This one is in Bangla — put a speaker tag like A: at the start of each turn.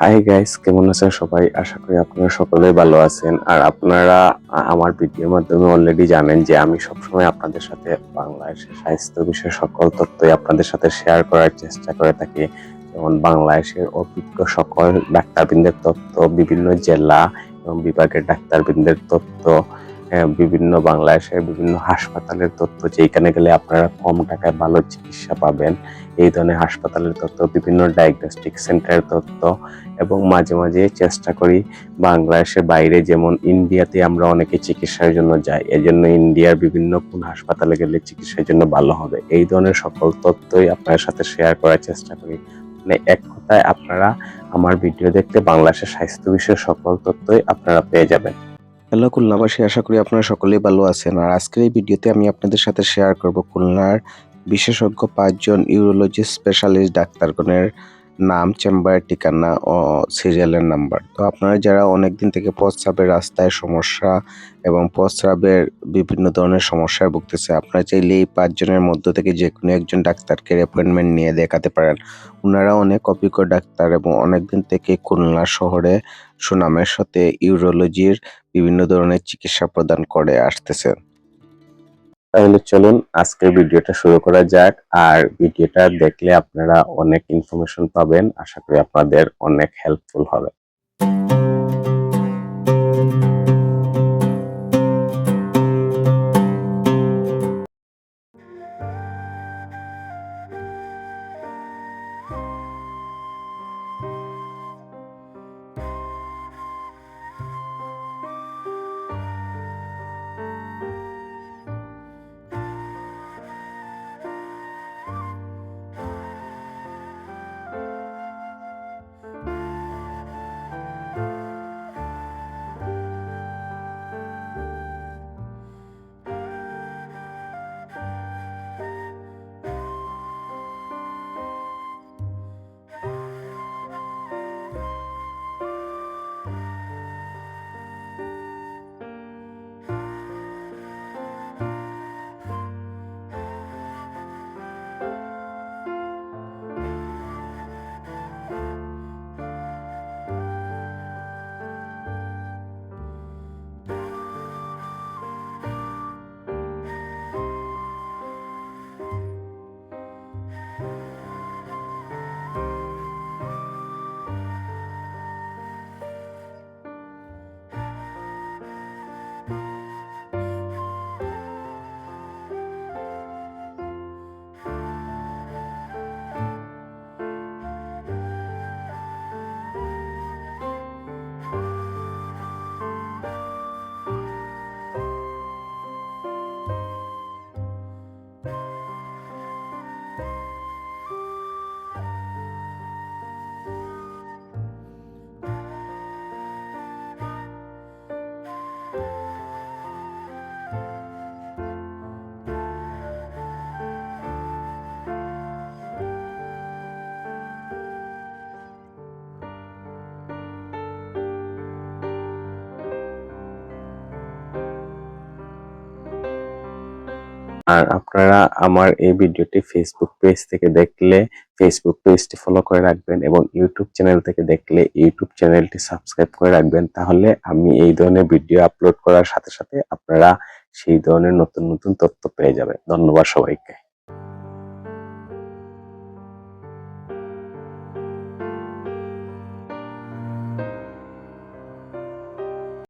A: হাই গাইস কেমন আছেন সবাই? আশা করি আপনারা সকলেই ভালো আছেন। আর আপনারা আমার ভিডিওর মাধ্যমে অলরেডি জানেন যে আমি সবসময় আপনাদের সাথে বাংলাদেশের স্বাস্থ্য বিষয়ে সকল তথ্যই আপনাদের সাথে শেয়ার করার চেষ্টা করে থাকি। যেমন বাংলাদেশের অভিজ্ঞ সকল ডাক্তারবৃন্দের তথ্য, বিভিন্ন জেলা এবং বিভাগের ডাক্তারবৃন্দের তথ্য বিভিন্ন বাংলাদেশের বিভিন্ন হাসপাতালের তথ্য যেখানে গেলে আপনারা কম টাকায় ভালো চিকিৎসা পাবেন। এই ধরনের হাসপাতালের তথ্য, বিভিন্ন ডায়াগনস্টিক সেন্টারের তথ্য এবং মাঝে মাঝে চেষ্টা করি বাংলাদেশের বাইরে, যেমন ইন্ডিয়াতে আমরা অনেকে চিকিৎসার জন্য যাই, এজন্য ইন্ডিয়ার বিভিন্ন কোন হাসপাতালে গেলে চিকিৎসার জন্য ভালো হবে। এই ধরনের সকল তথ্যই আপনার সাথে শেয়ার করার চেষ্টা করি। মানে এক কথায় আপনারা আমার ভিডিও দেখতে বাংলাদেশের স্বাস্থ্য বিষয়ে সকল তথ্যই আপনারা পেয়ে যাবেন।
B: হ্যালো খুলনাবাসী, আশা করি আপনারা সকলেই ভালো আছেন। আর আজকের এই ভিডিওতে আমি আপনাদের সাথে শেয়ার করব খুলনার বিশেষজ্ঞ পাঁচজন ইউরোলজি স্পেশালিস্ট ডাক্তারগণের নাম চেম্বারের ঠিকানা ও সিরিয়ালের নাম্বার তো আপনারা যারা অনেকদিন থেকে প্রস্রাবের রাস্তায় সমস্যা এবং প্রস্রাবের বিভিন্ন ধরনের সমস্যায় ভুগতেছে, আপনারা চাইলে এই পাঁচজনের মধ্য থেকে যে কোনো একজন ডাক্তারকে অ্যাপয়েন্টমেন্ট নিয়ে দেখাতে পারেন। ওনারা অনেক অভিজ্ঞ ডাক্তার এবং অনেকদিন থেকে খুলনা শহরে সুনামের সাথে ইউরোলজির বিভিন্ন ধরনের চিকিৎসা প্রদান করে আসতেছে।
A: তাহলে চলুন আজকের ভিডিওটা শুরু করা যাক। আর ভিডিওটা দেখলে আপনারা অনেক ইনফরমেশন পাবেন। আশা করি আপনাদের অনেক হেল্পফুল হবে। আর আপনারা আমার এই ভিডিওটি ফেসবুক পেজ থেকে দেখলে ফেসবুক পেজটি ফলো করে রাখবেন এবং ইউটিউব চ্যানেল থেকে দেখলে ইউটিউব চ্যানেলটি সাবস্ক্রাইব করে রাখবেন। তাহলে আমি এই ধরনের ভিডিও আপলোড করার সাথে সাথে আপনারা সেই ধরনের নতুন নতুন তথ্য পেয়ে যাবেন। ধন্যবাদ সবাইকে।